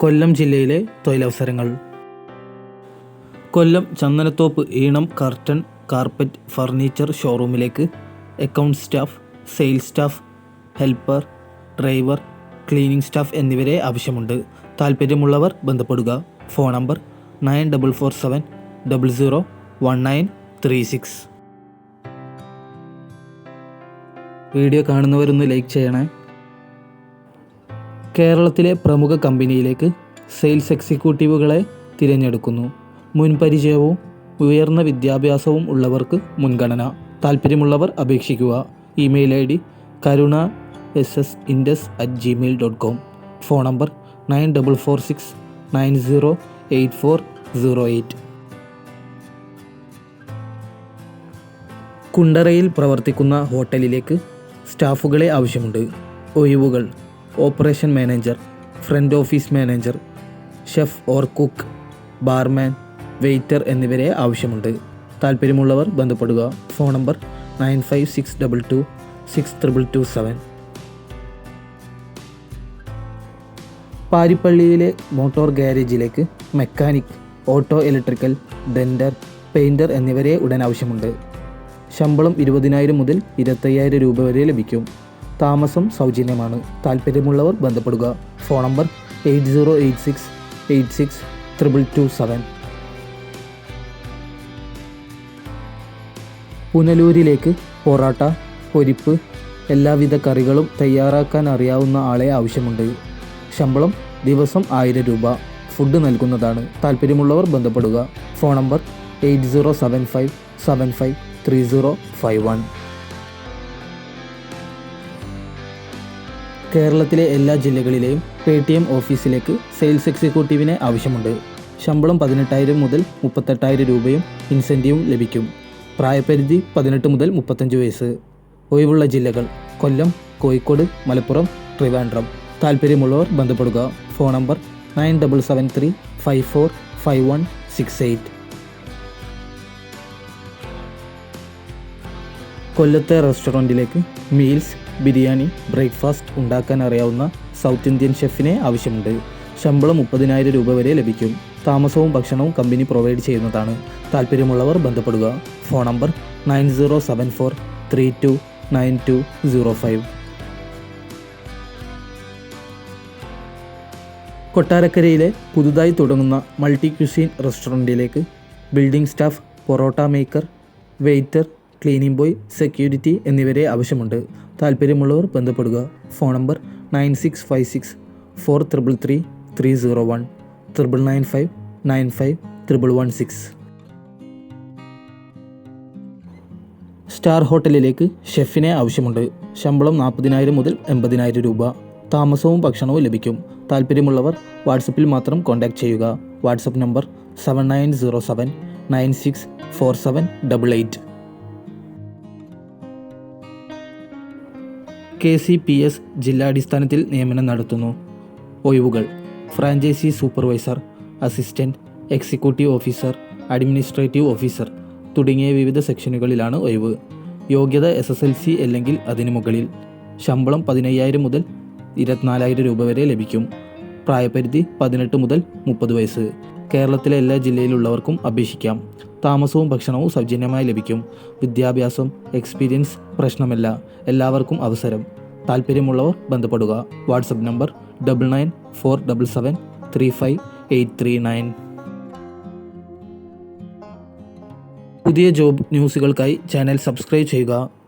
കൊല്ലം ജില്ലയിലെ തൊഴിലവസരങ്ങൾ. Kollam Chandanathoppu Eenam curtain carpet furniture ഷോറൂമിലേക്ക് account staff sales staff helper driver cleaning staff എന്നിവരെ ആവശ്യമുണ്ട്. താല്പര്യമുള്ളവർ ബന്ധപ്പെടുക. Phone number nine double four seven double zero one nine three six. Video കാണുന്നവരൊന്ന് like ചെയ്യണേ. കേരളത്തിലെ പ്രമുഖ കമ്പനിയിലേക്ക് സെയിൽസ് എക്സിക്യൂട്ടീവുകളെ തിരഞ്ഞെടുക്കുന്നു. മുൻപരിചയവും ഉയർന്ന വിദ്യാഭ്യാസവും ഉള്ളവർക്ക് മുൻഗണന. താല്പര്യമുള്ളവർ അപേക്ഷിക്കുക. Email I D Karuna S S Indus at Gmail dot com phone number nine double four six nine zero eight four zero eight. കുണ്ടറയിൽ പ്രവർത്തിക്കുന്ന ഹോട്ടലിലേക്ക് സ്റ്റാഫുകളെ ആവശ്യമുണ്ട്. ഒഴിവുകൾ. Operation manager front office manager chef or cook barman waiter എന്നിവരെ ആവശ്യമുണ്ട്. താല്പര്യമുള്ളവർ ബന്ധപ്പെടുക. Phone number nine five six double two six triple two seven. പാരിപ്പള്ളിയിലെ motor ഗാരേജിലേക്ക് mechanic auto electrical denter painter എന്നിവരെ ഉടൻ ആവശ്യമുണ്ട്. ശമ്പളം ഇരുപതിനായിരം മുതൽ ഇരുപത്തയ്യായിരം രൂപ വരെ ലഭിക്കും. താമസം സൗജന്യമാണ്. താല്പര്യമുള്ളവർ ബന്ധപ്പെടുക. Phone number eight zero eight six eight six two seven. പുനലൂരിലേക്ക് parotta പൊരിപ്പ് എല്ലാവിധ കറികളും തയ്യാറാക്കാൻ അറിയാവുന്ന ആളെ ആവശ്യമുണ്ട്. ശമ്പളം ദിവസം ആയിരം രൂപ. ഫുഡ് നൽകുന്നതാണ്. താല്പര്യമുള്ളവർ ബന്ധപ്പെടുക. Phone number eight zero seven five seven five three zero five one. കേരളത്തിലെ എല്ലാ ജില്ലകളിലെയും പേ ടി എം ഓഫീസിലേക്ക് സെയിൽസ് എക്സിക്യൂട്ടീവിനെ ആവശ്യമുണ്ട്. ശമ്പളം പതിനെട്ടായിരം മുതൽ മുപ്പത്തെട്ടായിരം രൂപയും ഇൻസെന്റീവും ലഭിക്കും. പ്രായപരിധി പതിനെട്ട് മുതൽ മുപ്പത്തഞ്ച് വയസ്സ്. ഒഴിവുള്ള ജില്ലകൾ കൊല്ലം കോഴിക്കോട് മലപ്പുറം ട്രിവാൻഡ്രം. താല്പര്യമുള്ളവർ ബന്ധപ്പെടുക. Phone number nine double seven three five four five one six eight. കൊല്ലത്തെ റെസ്റ്റോറന്റിലേക്ക് മീൽസ് ബിരിയാണി ബ്രേക്ക്ഫാസ്റ്റ് ഉണ്ടാക്കാൻ അറിയാവുന്ന സൗത്ത് ഇന്ത്യൻ ഷെഫിനെ ആവശ്യമുണ്ട്. ശമ്പളം മുപ്പതിനായിരം രൂപ വരെ ലഭിക്കും. താമസവും ഭക്ഷണവും കമ്പനി പ്രൊവൈഡ് ചെയ്യുന്നതാണ്. താല്പര്യമുള്ളവർ ബന്ധപ്പെടുക. Phone number nine zero seven four three two nine two zero five. കൊട്ടാരക്കരയിലെ പുതുതായി തുടങ്ങുന്ന multi cuisine റെസ്റ്റോറന്റിലേക്ക് building staff parotta maker waiter cleaning boy security എന്നിവരെ ആവശ്യമുണ്ട്. താല്പര്യമുള്ളവർ ബന്ധപ്പെടുക. Phone number nine six five six four triple three three zero one triple nine five nine five triple one six. Star ഹോട്ടലിലേക്ക് ഷെഫിനെ ആവശ്യമുണ്ട്. ശമ്പളം നാൽപ്പതിനായിരം മുതൽ എൺപതിനായിരം രൂപ. താമസവും ഭക്ഷണവും ലഭിക്കും. താല്പര്യമുള്ളവർ വാട്സപ്പിൽ മാത്രം കോൺടാക്ട് ചെയ്യുക. WhatsApp number seven nine zero seven nine six four seven double eight. K C P S ജില്ലാടിസ്ഥാനത്തിൽ നിയമനം നടത്തുന്നു. ഒഴിവുകൾ. Franchise supervisor assistant executive officer administrative officer തുടങ്ങിയ വിവിധ സെക്ഷനുകളിലാണ് ഒഴിവ്. യോഗ്യത എസ് എസ് എൽ സി അല്ലെങ്കിൽ അതിനു മുകളിൽ. ശമ്പളം പതിനയ്യായിരം മുതൽ ഇരുപത്തിനാലായിരം രൂപ വരെ ലഭിക്കും. പ്രായപരിധി പതിനെട്ട് മുതൽ മുപ്പത് വയസ്സ്. കേരളത്തിലെ എല്ലാ ജില്ലയിലുള്ളവർക്കും അപേക്ഷിക്കാം. താമസവും ഭക്ഷണവും സൗജന്യമായി ലഭിക്കും. വിദ്യാഭ്യാസം എക്സ്പീരിയൻസ് പ്രശ്നമല്ല. എല്ലാവർക്കും അവസരം. താല്പര്യമുള്ളവർ ബന്ധപ്പെടുക. WhatsApp number double nine four double seven three five eight three nine പുതിയ ജോബ് ന്യൂസുകൾക്കായി ചാനൽ സബ്സ്ക്രൈബ് ചെയ്യുക.